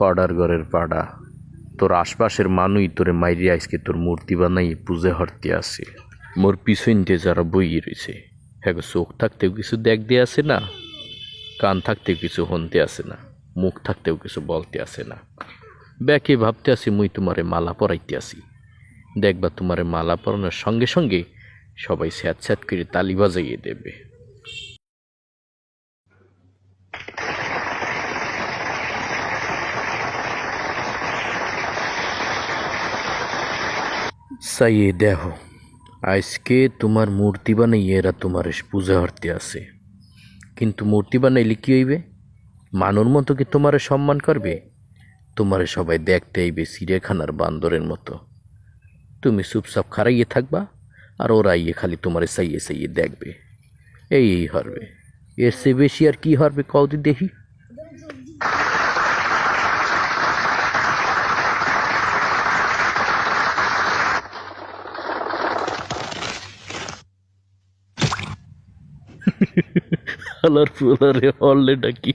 পাড়ার ঘরের পাড়া। তোর আশপাশের মানুষ তোরে মাইরি আজকে তোর মূর্তি বানাই পুজো হরতে আসে। মোর পিছন দিয়ে যারা বইয়ে রয়েছে হ্যাঁ চোখ থাকতেও কিছু দেখ দিয়ে আসে না, কান থাকতেও কিছু হনতে আসে না, মুখ থাকতেও কিছু বলতে আসে না। ব্যাকে ভাবতে আসি মুই তোমারে মালা পরাইতে আসি। দেখবা তোমারে মালা পরানোর সঙ্গে সঙ্গে সবাই স্যাঁত স্যাঁত করে তালি বাজাইয়ে দেবে। সাইয়ে দেখো আজকে তোমার মূর্তি বানাইয়ে এরা তোমার পূজা হরতে আসে কিন্তু মূর্তি বানাইলে কি হইবে? মানুর মতো কি তোমারে সম্মান করবে? তোমারে সবাই দেখতে আইবে চিড়িয়াখানার বান্দরের মতো। তুমি চুপচাপ খারাইয়ে থাকবা, আর ওরা ইয়ে খালি তোমারে সাইয়ে সাইয়ে দেখবে। এই এই হরবে। এর চেয়ে বেশি আর কি হরবে কদি দেখি। হালার ফুলারে হলে ডাকি